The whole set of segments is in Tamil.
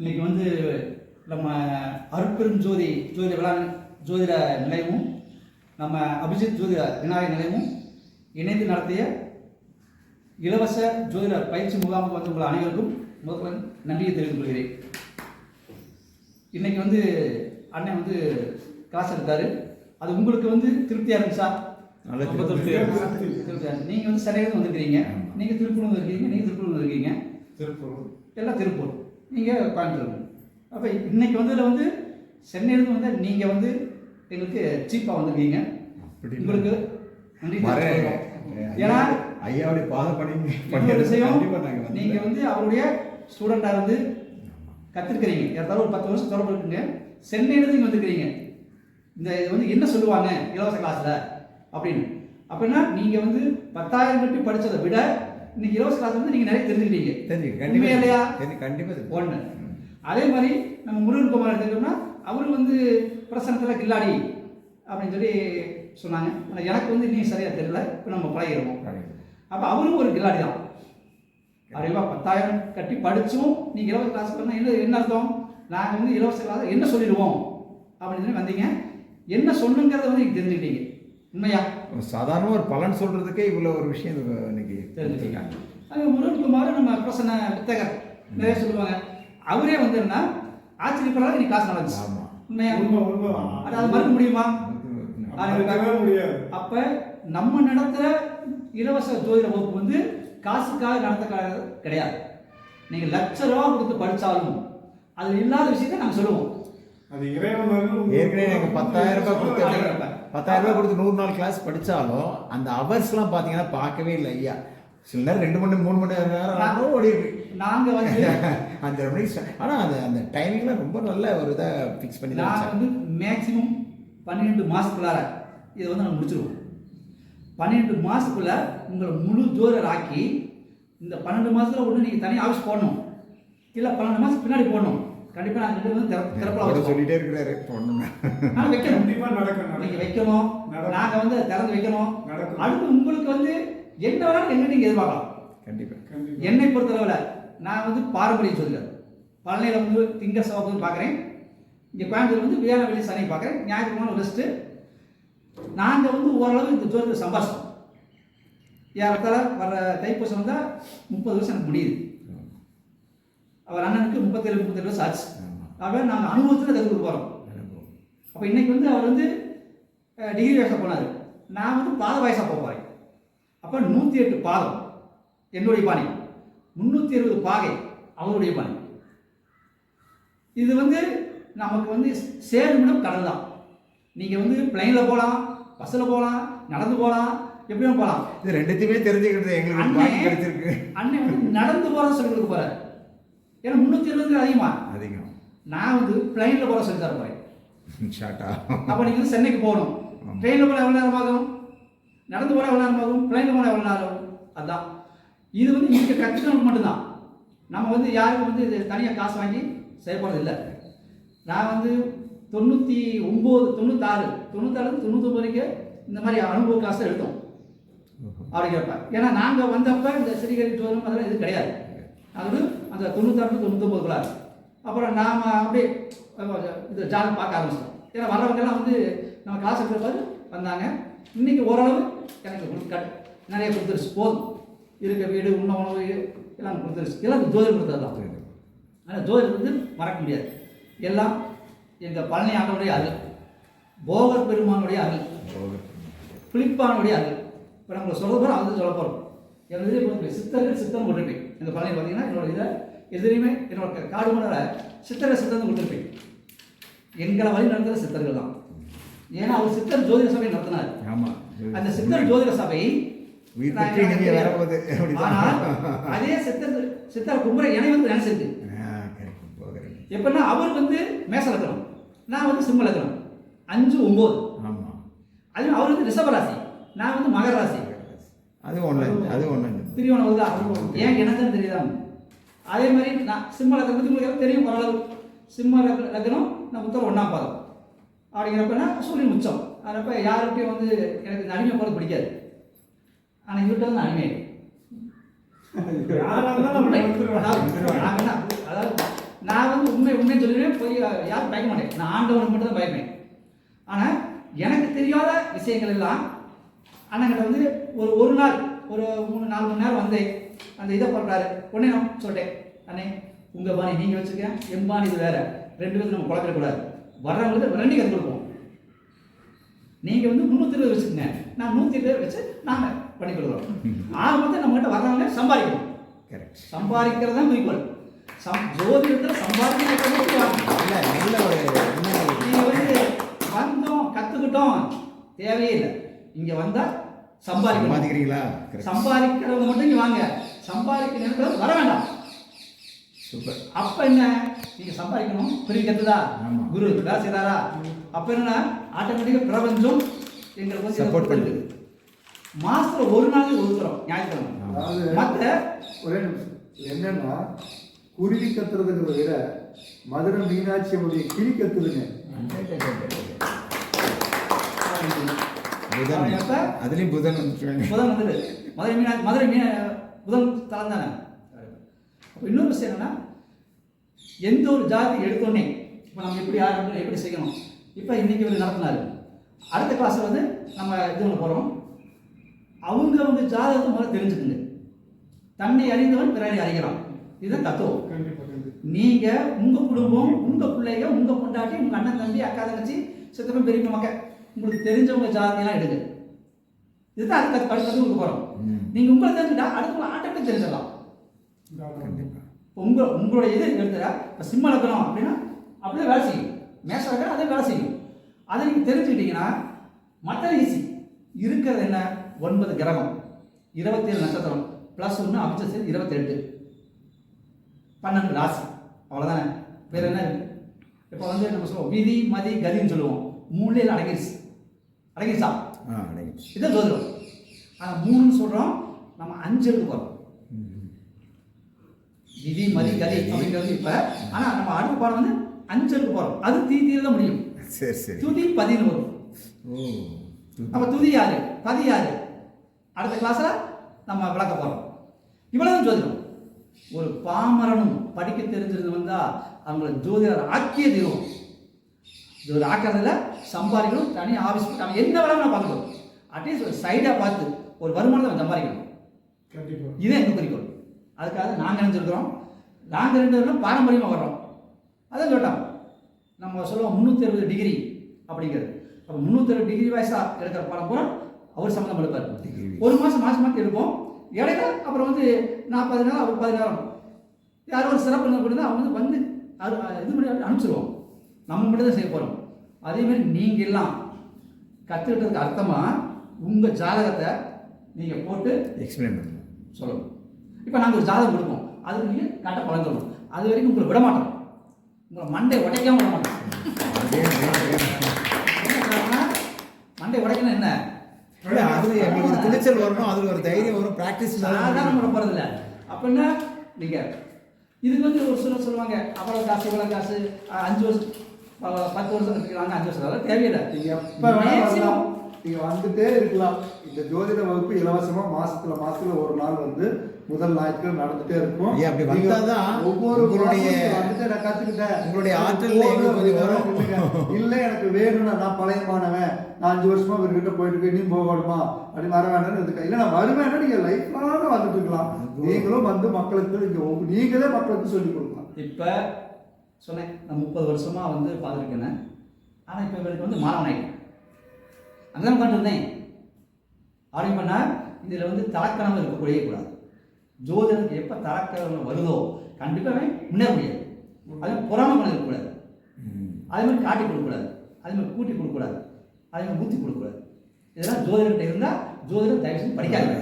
இன்னைக்கு வந்து நம்ம அருட்பெரும் ஜோதி ஜோதிட விழா ஜோதிட நிலையமும் நம்ம அபிஜித் ஜோதிட விநாயகர் நிலையமும் இணைந்து நடத்திய இலவச ஜோதிட பயிற்சி முகாமுக்கு வந்து உங்கள் அனைவருக்கும் முதல்ல நன்றியை தெரிவித்துக் கொள்கிறேன். இன்னைக்கு வந்து அண்ணன் வந்து கிளாஸ் எடுத்தாரு. அது உங்களுக்கு வந்து திருப்தியா இருந்துச்சா? நல்ல ரொம்ப திருப்தியா திருப்தியா இருந்துச்சு. திருப்தியா இருந்துச்சு. நீங்க வந்து சென்னையில வந்திருக்கீங்க நீங்க திருப்பூர் இருக்கீங்க. நீங்க திருப்பூர் இருக்கீங்க திருப்பூர். எல்லாம் திருப்பூர். நீங்கள் கோயம்புத்தூர் அப்போ இன்னைக்கு வந்ததில் வந்து சென்னையிலேருந்து வந்து நீங்கள் வந்து எங்களுக்கு சீப்பாக வந்திருக்கீங்க. உங்களுக்கு. ஏன்னா ஐயாவுடைய பாதம் பண்ணி இன்னொரு விஷயம் நீங்கள் வந்து அவருடைய ஸ்டூடெண்டாக இருந்து கற்றுருக்கிறீங்க ஏதாவது ஒரு பத்து வருஷம் தொடர்பு இருக்குங்க. சென்னையிலேருந்து இங்கே வந்துருக்கிறீங்க. இந்த இது வந்து என்ன சொல்லுவாங்க இலவச கிளாஸில் அப்படின்னு. அப்படின்னா நீங்கள் வந்து பத்தாயிரம் கட்டி படிச்சதை விட இன்னைக்கு இலவச கிளாஸ் வந்து நீங்கள் நிறைய தெரிஞ்சுக்கிட்டீங்க. உண்மையா இல்லையா? கண்டிப்பா தெரியும் கண்டிப்பா தெரியும் ஒன்று அதே மாதிரி நம்ம முருகன் குமார் எடுத்துக்கிட்டோம்னா அவர் வந்து பிரசனத்தில் கில்லாடி அப்படின்னு சொல்லி சொன்னாங்க. ஆனா எனக்கு வந்து இன்னும் சரியாக தெரியல. இப்போ நம்ம பழகிடுவோம் அப்போ அவரும் ஒரு கில்லாடி தான். அறிவா பத்தாயிரம் கட்டி படிச்சும் நீங்கள் இலவச கிளாஸ் பண்ணால் என்ன என்ன அர்த்தம்? நாங்கள் வந்து இலவச கிளாஸ் என்ன சொல்லிடுவோம்? அப்படின்னு சொல்லி வந்தீங்க. என்ன சொன்னுங்கிறத வந்து நீங்கள் தெரிஞ்சுக்கிட்டீங்க. உண்மையா? சாதாரண ஒரு பலன் சொல்றதுக்கே இவ்வளவு ஒரு விஷயம் இது இன்னைக்கு தெரிஞ்சுக்கிட்டாங்க. அது முருகன்குமார் நம்ம பிரசன்ன வித்தகர். நிறைய சொல்லுவாங்க. அவரே வந்து என்ன? ஆச்சரியப்படாத நீ காசு நடந்துச்சு. ஆமா. உண்மையா? உண்மை உண்மை. அது அது மறுக்க முடியுமா? முடியாது. அப்ப நம்ம நடத்துற இலவச ஜோதிட வகுப்பு வந்து காசுக்காக நடத்த கிடையாது. நீங்க லட்ச ரூபா கொடுத்து படிச்சாலும் அது இல்லாத விஷயத்த நாங்க சொல்லுவோம். அது இறைவன் ஏற்கனவே நாங்க பத்தாயிரம் ரூபாய் கொடுத்து ரூபாய். பத்தாயிரம் ரூபாய் கொடுத்து நூறு நாள் கிளாஸ் படிச்சாலும் அந்த ஹவர்ஸ்லாம் பாத்தீங்கன்னா பார்க்கவே இல்லை ஐயா. சில நேரம் ரெண்டு மணி மூணு மணி நேரம் ஆனாலும் ஓடி இருக்கு நாங்க வந்து அஞ்சரை மணிக்கு start- ஆனா அந்த அந்த டைமிங்ல ரொம்ப நல்ல ஒரு இதை ஃபிக்ஸ் பண்ணி நான். வந்து மேக்சிமம் பன்னிரெண்டு மாசத்துக்குள்ளார இதை வந்து நாங்கள் முடிச்சிருவோம். பன்னிரெண்டு மாசத்துக்குள்ள உங்களை முழு ஜோதிடர் ஆக்கி இந்த பன்னெண்டு மாசத்துல ஒன்று நீங்க தனியாக ஆஃபீஸ் போடணும். இல்லை பன்னெண்டு மாசம் பின்னாடி போடணும். கண்டிப்பா நாங்கள் ரெண்டு வந்து திறப்பு திறப்பலாம் அவரு வச்சுருவோம் சொல்லிட்டே இருக்கிறாரு பொண்ணுங்க. நான் வைக்கணும். கண்டிப்பா நடக்கும் நீங்க நடக்கும் வைக்கணும். நடக்கும். நாங்க வந்து திறந்து வைக்கணும். நடக்கும். அடுத்து உங்களுக்கு வந்து என்ன வேணாலும் என்ன நீங்க எதிர்பார்க்கலாம். கண்டிப்பா. கண்டிப்பா. என்னை பொறுத்தளவுல நான் வந்து பாரம்பரிய சொல்லுறேன் பழனியில் வந்து திங்க சவாபம் பார்க்குறேன். இங்கே கோயம்புத்தூர் வந்து வியாழ வெள்ளி சனி பார்க்குறேன். ஞாயிற்றுக்கிழமை ரெஸ்ட்டு நாங்கள் வந்து ஓரளவு இந்த ஜோதிட சம்பாஷம் ஏறத்தால வர தைப்பூசம் வந்தால் முப்பது வருஷம் எனக்கு முடியுது. அவர் அண்ணனுக்கு முப்பத்தேழு முப்பத்தேழு வருஷம் ஆச்சு. ஆக நாங்கள் அனுபவத்தில் கற்றுக் போகிறோம் அப்போ இன்னைக்கு வந்து அவர் வந்து டிகிரி வயசாக போனார். நான் வந்து பாத வயசாக போக போகிறேன் அப்போ நூற்றி எட்டு பாதம். என்னுடைய பாணி. முந்நூற்றி இருபது பாகை அவருடைய பாணி. இது வந்து நமக்கு வந்து சேருமிடம் கடல் தான். நீங்கள் வந்து பிளைனில் போகலாம் பஸ்ஸில் போகலாம் நடந்து போகலாம் எப்படியும் போகலாம் இது ரெண்டுத்தையுமே தெரிஞ்சுக்கிறது எங்களுக்கு அண்ணன் வந்து நடந்து போகிறத சொல்லி கொடுக்க போகிறார் ஏன்னா முந்நூற்றி இருபது அதிகமாக அதிகம். நான் வந்து பிளைனில் போகிற சொல்லி தர போகிறேன் ஷார்ட்டா அப்போ நீங்கள் வந்து சென்னைக்கு போகணும். ட்ரெயினில் போனால் எவ்வளோ நேரம் ஆகும்? நடந்து போனால் எவ்வளோ நேரம் ஆகும்? பிளைனில் போனால் எவ்வளோ நேரம் ஆகும்? அதான். இது வந்து இங்கே கற்றுக்கணும் மட்டும்தான். நம்ம வந்து யாருக்கும் வந்து இது தனியாக காசு வாங்கி செயல்படுறது இல்லை. நான் வந்து தொண்ணூற்றி ஒம்பது தொண்ணூத்தாறு தொண்ணூத்தாறு தொண்ணூத்தொம்பது வரைக்கும் இந்த மாதிரி அனுபவ கிளாஸ் எடுத்தோம். அப்படிங்கிறப்ப. ஏன்னா நாங்கள் வந்தப்ப இந்த சிறிகரி ஜோதிடம் அதெல்லாம் இது கிடையாது. அது அந்த தொண்ணூத்தாறு to தொண்ணூத்தொம்பதுக்குள்ள அப்புறம் நாம் அப்படியே இது ஜாதகம் பார்க்க ஆரம்பிச்சிட்டோம். ஏன்னா வர்றவங்கெல்லாம் வந்து நம்ம கிளாஸ் எடுக்கிறப்பாரு வந்தாங்க. இன்னைக்கு ஓரளவு எனக்கு கொடுக்க நிறைய கொடுத்துருச்சு. போதும். இருக்க வீடு உண்ண உணவு எல்லாம் கொடுத்துருச்சு. எல்லாம் இந்த ஜோதிடம் கொடுத்தது தான். ஆனால் ஜோதிடம் வந்து மறக்க முடியாது. எல்லாம் எங்கள் பழனி ஆண்டவருடைய அருள். போகர் பெருமானுடைய அருள். புளிப்பானுடைய அருள். இப்போ நம்ம சொல்ல போகிறோம் அது சொல்ல போகிறோம் எனது சித்தர்கள் சித்தம் கொடுத்துருப்பேன் இந்த பழனி பார்த்தீங்கன்னா என்னோட இதில் எதிரையுமே என்னோட காடு மலர சித்தரை சித்தம் கொடுத்துருப்பேன். எங்களை வழி நடத்துகிற சித்தர்கள் தான். ஏன்னா அவர் சித்தர் ஜோதிட சபை நடத்தினார். ஆமா. அந்த சித்தர் ஜோதிட சபை எனக்கு அதே சித்தர் சித்தர் கும்புற என்னை வந்து. போகிறேன். எப்படின்னா அவர் வந்து மேச லக்னம் நான் வந்து சிம்ம லக்னம் அஞ்சு ஒம்பது. ஆமா. அது அவர் வந்து ரிஷபராசி நான் வந்து மகர ராசி. அது ஒண்ணு அது ஒண்ணு திரியோணம் தான் ஏன் எனக்கு தெரியுதா? அதே மாதிரி நான் சிம்ம லக்னம் பற்றி உங்களுக்கு எல்லாம் தெரியும் ஓரளவு. சிம்ம லக்ன- லக்னம் நான் உத்தர ஒன்றாம் பாதம். அப்படிங்கிறப்ப நான் சூரியன் உச்சம். அதப்ப யாருக்கிட்டையும் வந்து எனக்கு இந்த அடிமை போட பிடிக்காது. ஆனால் இவர்கிட்ட வந்து அடிமை. அதாவது நான் வந்து உண்மை உண்மை சொல்லுவேன் போய் யாரும் பயக்க மாட்டேன். நான் ஆண்டவனுக்கு மட்டும் தான் பயப்பேன். ஆனால் எனக்கு தெரியாத விஷயங்கள் எல்லாம் அண்ணங்கிட்ட வந்து ஒரு ஒரு நாள் ஒரு மூணு நாலு மணி நேரம் வந்தேன் அந்த இதை பண்ணுறாரு உடனே நான் சொல்லிட்டேன் அண்ணே உங்கள் பாணி நீங்கள் வச்சுக்க என் பாணி இது வேற. ரெண்டு பேரும் நம்ம குழப்பிடக்கூடாது வர்றவங்களுக்கு ரெண்டு கற்றுக் கொடுப்போம். நீங்கள் வந்து முந்நூற்றி இருபது வச்சுக்கோங்க. நான் நூற்றி இருபது வச்சு நாங்கள் பண்ணி கொடுக்குறோம். ஆக மொத்தம் நம்மகிட்ட வர்றவங்க சம்பாதிக்கணும். கரெக்ட் சம்பாதிக்கிறது தான் குறிக்கோள். சம் ஜோதிடத்தில் சம்பாதிக்கிறது இல்ல நல்ல ஒரு என்ன நீங்க வந்து வந்தோம் கத்துக்கிட்டோம். தேவையே இல்லை. இங்க வந்தா சம்பாதிக்கணும். சம்பாதிக்கிறீங்களா? சம்பாதிக்கிறவங்க மட்டும் இங்க வாங்க. சம்பாதிக்க நேரத்தில் வர வேண்டாம். சூப்பர். அப்ப என்ன? நீங்க சம்பாதிக்கணும். புரிய கத்துதா. குரு வேலை செய்தாரா? அப்ப என்ன ஆட்டோமேட்டிக்கா பிரபஞ்சம் எங்களுக்கு support பண்ணுது. மாசத்துல ஒரு நாள் ஒதுக்குறோம் ஞாயிற்றுக்கிழமை. அதாவது மற்ற ஒரே நிமிஷம். என்னன்னா குருவி கத்துறதுங்கிறத விட மதுரை மீனாட்சி அம்முடைய கிளி கத்துதுங்க. புதன். அதுலயும் புதன் புதன் வந்து மதுரை மீனா மதுரை மீன புதன் தலம் தானே? அப்போ இன்னொரு விஷயம் என்னன்னா எந்த ஒரு ஜாதி எடுத்தோடனே இப்போ நம்ம எப்படி ஆரம்பிக்கணும் எப்படி செய்யணும்? இப்போ இன்னைக்கு ஒரு நடத்தினாரு. அடுத்த கிளாஸ் வந்து நம்ம இது ஒன்று போகிறோம் அவங்க வந்து ஜாதகத்தை முதல்ல தெரிஞ்சுக்குங்க. தன்னை அறிந்தவன் பிறரை அறிகிறான். இதுதான் தத்துவம். கண்டிப்பா கண்டிப்பா. நீங்க உங்க குடும்பம் உங்க பிள்ளைங்க உங்க பொண்டாட்டி உங்க அண்ணன் தம்பி அக்கா தங்கச்சி சித்தப்பன் பெரியப்பா மக்கள் உங்களுக்கு தெரிஞ்சவங்க ஜாதியெல்லாம் எடுங்க. இதுதான் அடுத்த அடுத்த கற்றுக்க போறோம். ம். நீங்க உங்களை தெரிஞ்சுட்டா அடுத்த ஆட்டோமே தெரிஞ்சிடலாம். கண்டிப்பா இப்போ உங்க உங்களுடைய இது எடுத்துடா இப்போ சிம்ம லக்கணம் அப்படின்னா அப்படியே வேலை செய்யும். மேச லக்கணம் அதே வேலை செய்யும். அதை நீங்கள் தெரிஞ்சுக்கிட்டீங்கன்னா மற்ற ஈஸி இருக்கிறது என்ன? ஒன்பது கிரகம். இருபத்தேழு நட்சத்திரம். ப்ளஸ் ஒன்று சேர்த்து இருபத்தெட்டு. பன்னெண்டு ராசி. அவ்வளோதானே வேற என்ன இப்போ வந்து நம்ம சொல்லுவோம் விதி மதி கதின்னு சொல்லுவோம். மூணுலேயே அடங்கிருச்சு. அடங்கிருச்சா ஆ அடங்கி இதான் ஜோதிடம் ஆனால் மூணுன்னு சொல்கிறோம் நம்ம அஞ்சுக்கு போகிறோம் விதி மதி கதி அப்படிங்கிறது இப்போ ஆனால் நம்ம அடுத்த பாடம் வந்து அஞ்சலுக்கு போகிறோம் அது தீ தீர தான் முடியும். சரி சரி. துதி பதின்னு வரும். ஓ அப்போ துதி யாரு? பதி யாரு? அடுத்த கிளாஸில் நம்ம விளக்க போகிறோம் இவ்வளவு ஜோதிடம் ஒரு பாமரனும் படிக்க தெரிஞ்சிருந்து வந்தால் அவங்கள ஜோதிடர் ஆக்கிய தீரும் ஜோதிடர் ஆக்கிறதுல சம்பாதிக்கணும் தனி ஆஃபீஸ் நம்ம என்ன வேணாலும் நான் பார்க்கணும் அட்லீஸ்ட் ஒரு சைடாக பார்த்து ஒரு வருமானத்தை நம்ம சம்பாதிக்கணும். கண்டிப்பா. இதே எங்கள் குறிக்கோள். அதுக்காக நாங்கள் நினைச்சிருக்கிறோம் நாங்கள் ரெண்டு பேரும் பாரம்பரியமாக வர்றோம். அதான் கேட்டோம் நம்ம சொல்லுவோம் முந்நூற்றி அறுபது டிகிரி அப்படிங்கிறது. அப்போ முந்நூற்றி அறுபது டிகிரி வயசாக எடுக்கிற படம் பூரா அவர் சம்மந்தம் எடுப்பார். ஒரு மாதம் மாதம் மாற்றி எடுப்போம். இடையில அப்புறம் வந்து நாற்பது நாள் அவர் பதினாயிரம் யாரோ ஒரு சிறப்பு பண்ணி அவங்க வந்து வந்து இது பண்ணி அனுப்பிச்சிடுவோம் நம்ம மட்டும் தான் செய்ய போகிறோம் அதேமாதிரி நீங்கள் எல்லாம் கற்றுக்கிட்டதுக்கு அர்த்தமாக உங்கள் ஜாதகத்தை நீங்கள் போட்டு எக்ஸ்பிளைன் பண்ணுங்க. சொல்லணும். இப்போ நாங்கள் ஒரு ஜாதகம் கொடுப்போம். அதுக்கு நீங்கள் கரெக்டாக சொல்லணும். அது வரைக்கும் உங்களை விட மாட்டோம். உங்களை மண்டை உடைக்காம விட மாட்டோம். மண்டை உடைக்கணும் என்ன? அது ஒரு துணிச்சல் வரணும் அதுல ஒரு தைரியம் வரும் பிராக்டிஸ் சாதாரண பண்ண போகிறதில்ல அப்படின்னா நீங்கள் இதுக்கு வந்து ஒரு சிலர் சொல்லுவாங்க அவ்வளோ காசு இவ்வளோ காசு அஞ்சு வருஷம் பத்து வருஷம் இருக்கிறாங்க அஞ்சு வருஷம் அதெல்லாம் தேவையில்லை. நீங்க எப்ப வேணா Maximum. வரலாம் நீங்க வந்துட்டே இருக்கலாம். இந்த ஜோதிட வகுப்பு இலவசமா மாசத்துல மாசத்துல ஒரு நாள் வந்து முதல் ஞாயிற்றுக்கிழமை நடந்துட்டே இருக்கும். அப்படி வந்தாதான் ஒவ்வொரு உங்களுடைய- வந்துட்டு நான் கத்துக்கிட்டேன். உங்களுடைய எங்களுக்கு கொஞ்சம் வரும். இல்ல எனக்கு வேணும்னா நான் பழைய மாணவன் நான் அஞ்சு வருஷமா இவர்கிட்ட போயிட்டு இருக்கேன் நீ போகணுமா? அப்படி வர வேண்டாம்னு இருக்கு இல்ல நான் வருவேன்னா நீங்க லைஃப் லாங் வந்துட்டு இருக்கலாம். நீங்களும் வந்து மக்களுக்கு நீங்க உங்க- நீங்களே மக்களுக்கு சொல்லிக் கொடுக்கலாம். இப்போ சொன்னேன் நான் முப்பது வருஷமாக வந்து பார்த்துருக்கேன். ஆனால் இப்போ இவருக்கு வந்து மாணவன் ஆகிட்டேன் அங்கே தான் உட்காந்துருந்தேன் ஆர்வம் பண்ணால் இதில் வந்து தலக்கணம் இருக்கக்கூடிய கூடாது. ஜோதிடருக்கு எப்போ தலக்கணம் வருதோ கண்டிப்பாக முன்னேற முடியாது. அது பொறாமை பண்ண இருக்கக்கூடாது. அதே மாதிரி காட்டி கொடுக்கக்கூடாது. அதே மாதிரி கூட்டி கொடுக்கக்கூடாது. அதே மாதிரி ஊற்றி கொடுக்கக்கூடாது. இதெல்லாம் ஜோதிடர்கிட்ட இருந்தால் ஜோதிடர் தயவு செஞ்சு படிக்காது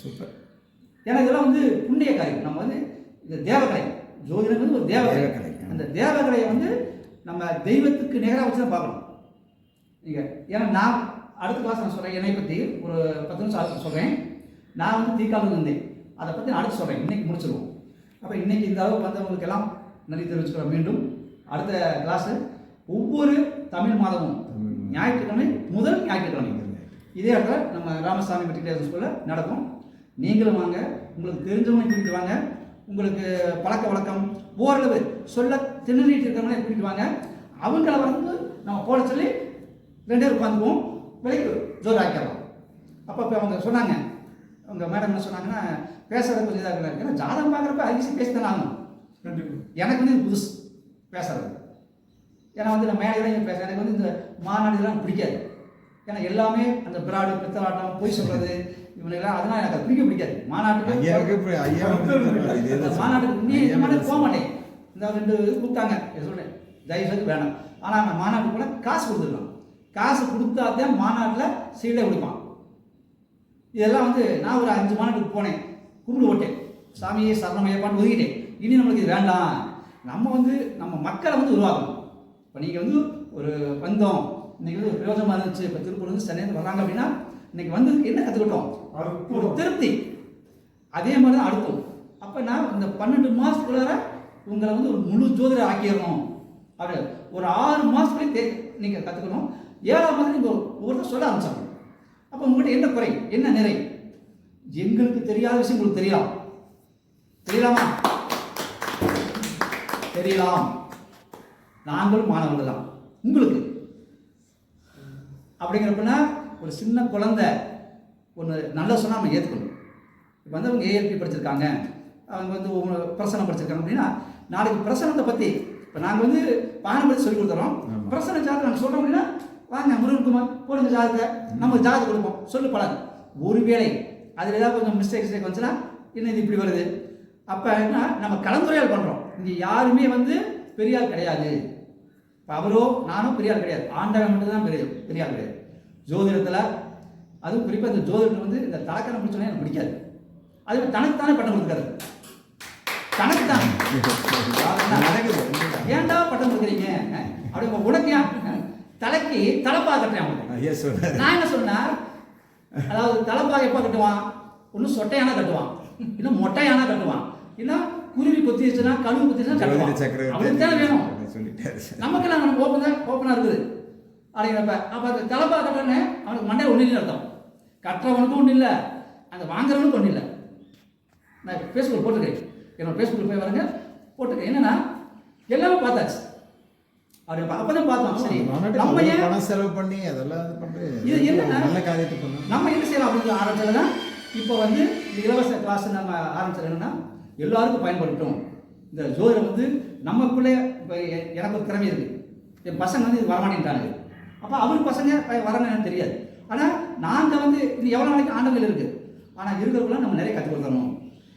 சூப்பர். ஏன்னா இதெல்லாம் வந்து புண்ணிய காரியம். நம்ம வந்து இந்த தேவகலை ஜோதிடம் வந்து ஒரு ஆ. அந்த தேவகலையை வந்து நம்ம தெய்வத்துக்கு நிகராக வச்சு தான் பார்க்கணும். நீங்கள் ஏன்னா நான் அடுத்த கிளாஸ் நான் சொல்கிறேன் என்னை பற்றி ஒரு பத்து நிமிஷம் அடுத்து சொல்கிறேன் நான் வந்து தீக்காவில் இருந்தேன் அதை பற்றி நான் அடுத்து சொல்கிறேன் இன்னைக்கு முடிச்சிருவோம். அப்போ இன்னைக்கு இந்த அளவுக்கு வந்தவங்களுக்கு எல்லாம் நன்றி தெரிவிச்சுக்கிறோம் மீண்டும். அடுத்த கிளாஸு ஒவ்வொரு தமிழ் மாதமும். ஞாயிற்றுக்கிழமை முதல் ஞாயிற்றுக்கிழமை. இதே இடத்துல நம்ம ராமசாமி மெட்ரிகுலேஷன் ஸ்கூலில் நடக்கும். நீங்களும் வாங்க. உங்களுக்கு தெரிஞ்சவங்க கூட்டிட்டு வாங்க. உங்களுக்கு பழக்க வழக்கம் ஓரளவு சொல்ல திணறிட்டு இருக்கிறவங்களே கூட்டிட்டு அவங்கள வந்து நம்ம போட சொல்லி ரெண்டு பேர் உட்காந்துக்குவோம். விலைக்கு ஜோர் ஆக்கிடலாம். அப்போ இப்போ அவங்க சொன்னாங்க. அவங்க மேடம் என்ன சொன்னாங்கன்னா பேசுறது கொஞ்சம் இதாக இருக்கு ஏன்னா ஜாதகம் பார்க்குறப்ப ஐசி பேசி தானே ஆகணும். எனக்கு வந்து புதுசு பேசுறது. ஏன்னா வந்து நான் மேடையில் பேசுகிறேன் எனக்கு வந்து இந்த மாநாடு இதெல்லாம் பிடிக்காது. ஏன்னா எல்லாமே அந்த பிராடு பித்தலாட்டம் பொய் சொல்றது இவனுங்கெல்லாம் அதெல்லாம் எனக்கு பிடிக்க பிடிக்காது. மாநாட்டுக்கு அந்த மாநாட்டுக்கு போக மாட்டேன். இந்த ரெண்டு இது கூப்பிட்டாங்க இதை சொல்றேன் தயவு செய்து வேணாம். ஆனால் நான் மாநாட்டுக்கு போனால் காசு கொடுத்துடலாம். காசு கொடுத்தா தான் மாநாட்டில் சீடை கொடுப்பான். இதெல்லாம் வந்து நான் ஒரு அஞ்சு மாநாட்டுக்கு போனேன். கும்பிடு ஓட்டேன். சாமியே சரணமையப்பான்னு ஒதுக்கிட்டேன். இனி நம்மளுக்கு இது வேண்டாம். நம்ம வந்து நம்ம மக்களை வந்து உருவாக்கணும். இப்போ நீங்கள் வந்து ஒரு வந்தோம் இன்னைக்கு வந்து பிரயோஜனமாக இருந்துச்சு. இப்போ திருப்பூர் வந்து சென்னையில் வர்றாங்க அப்படின்னா இன்னைக்கு வந்ததுக்கு என்ன கற்றுக்கிட்டோம் ஒரு திருப்தி. அதே மாதிரி தான் அடுத்தோம் அப்போ நான் இந்த பன்னெண்டு மாதத்துக்குள்ளார உங்களை வந்து ஒரு முழு ஜோதிடர் ஆக்கிடணும். அப்படி ஒரு ஆறு மாதத்துலேயே தே நீங்கள் கற்றுக்கணும் ஏழாம் மாதம் நீங்கள் ஒவ்வொருத்தர் சொல்ல ஆரம்பிச்சாங்க அப்போ உங்கள்கிட்ட என்ன குறை? என்ன நிறை? எங்களுக்கு தெரியாத விஷயம் உங்களுக்கு தெரியலாம் தெரியலாமா தெரியலாம் நாங்களும் மாணவர்கள் தான் உங்களுக்கு அப்படிங்கிறப்பனா ஒரு சின்ன குழந்தை ஒன்று நல்லா சொன்னால் நம்ம ஏற்றுக்கணும் இப்போ வந்து அவங்க ஏஎல்பி படிச்சிருக்காங்க. அவங்க வந்து பிரசனம் படிச்சிருக்காங்க அப்படின்னா நாளைக்கு பிரசனத்தை பற்றி இப்போ நாங்கள் வந்து பானை பற்றி சொல்லி கொடுத்துறோம். பிரசன ஜாதகம் நாங்கள் சொல்கிறோம் அப்படின்னா வாங்க முருகன்குமார் போடுங்க ஜாதகத்தை. நம்ம ஜாதகம் கொடுப்போம். சொல்லு பலன். ஒருவேளை அதில் ஏதாவது கொஞ்சம் மிஸ்டேக் மிஸ்டேக் வந்துச்சுன்னா என்ன இது இப்படி வருது? அப்போ என்ன நம்ம கலந்துரையாடல் பண்ணுறோம் இங்கே யாருமே வந்து பெரியாள் கிடையாது. இப்போ அவரோ நானும் பெரியாள் கிடையாது. ஆண்டவன் மட்டும் தான் பெரிய பெரியாள் கிடையாது. ஜோதிடத்தில் அதுவும் குறிப்பாக இந்த ஜோதிடத்தில் வந்து இந்த தலக்கணம் பிடிச்சோன்னே எனக்கு பிடிக்காது. அது தனக்குத்தானே பட்டம் கொடுக்குறாரு தனக்கு தான். ஏன்டா பட்டம் கொடுக்குறீங்க? அப்படி உனக்கு தலைக்கு தலைப்பா கட்டுறேன் அவனுக்கு. நான் என்ன சொன்னேன் அதாவது தலைப்பாக எப்போ கட்டுவான்? ஒன்றும் சொட்டையானா கட்டுவான். இல்லை மொட்டையானா கட்டுவான். இல்லை குருவி கொத்திடுச்சுன்னா கழுவு கொத்திடுச்சுன்னா ஜோதிட கட்டுவான் அவனுக்கு தானே வேணும். அப்படின்னு சொல்லிட்டாரு. நமக்கெல்லாம் அவனுக்கு ஓப்பன் தான் ஓப்பனாக இருக்குது. அப்படிங்கிறப்ப அப்போ அந்த தலைப்பா கட்டுறனே அவனுக்கு மண்டை ஒன்றும் இல்லை அர்த்தம். கட்டுறவனுக்கும் ஒன்றும் இல்லை அந்த வாங்குறவனுக்கும் ஒன்றும் இல்லை. நான் ஃபேஸ்புக் போட்டிருக்கேன். என்னோட ஃபேஸ்புக்கில் போய் வரங்க போட்டிருக்கேன். என்னன்னா எல்லாமே பார்த்தாச்சு. அப்படி அப்போ தான் பார்த்தோம். சரி நம்ம ஏன் பணம் செலவு பண்ணி அதெல்லாம் இது என்னன்னா, நல்ல காரியத்தை பண்ணணும். நம்ம என்ன செய்யலாம் அப்படின்னு ஆரம்பிச்சது தான் இப்போ வந்து இந்த இலவச கிளாஸ் நம்ம ஆரம்பிச்சது என்னன்னா எல்லாருக்கும் பயன்படுத்தும். இந்த ஜோதிடம் வந்து நமக்குள்ளே இப்போ எனக்கு ஒரு திறமை இருக்கு. என் பசங்க வந்து இது வரமாட்டேன்ட்டானுங்க. அப்போ அவர் பசங்க ப- வரணும்னு தெரியாது. ஆனால் நாங்கள் வந்து இது எவ்வளோ நாளைக்கு ஆண்டுகள் இருக்குது ஆனால் இருக்கிறவங்களாம் நம்ம நிறைய கற்றுக் கொடுக்கணும்.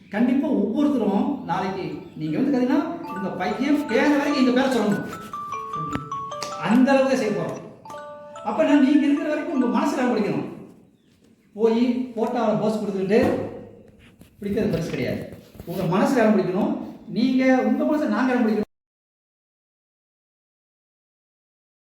கண்டிப்பாக ஒவ்வொருத்தரும் நாளைக்கு நீங்கள் வந்து பார்த்தீங்கன்னா உங்கள் பையன் பேர வரைக்கும் எங்கள் பேரை சொல்லணும். அந்த அளவுக்கு செய்ய போகிறோம் அப்போ நான் நீங்கள் இருக்கிற வரைக்கும் உங்கள் மனசில் பிடிக்கணும். போய் போட்டோவில் போஸ் கொடுத்துக்கிட்டு பிடிக்கிறது பெருசு கிடையாது. உங்கள் மனசில் இடம் பிடிக்கணும். நீங்கள் உங்கள் மனசை நாங்கள் இடம் பிடிக்கணும்.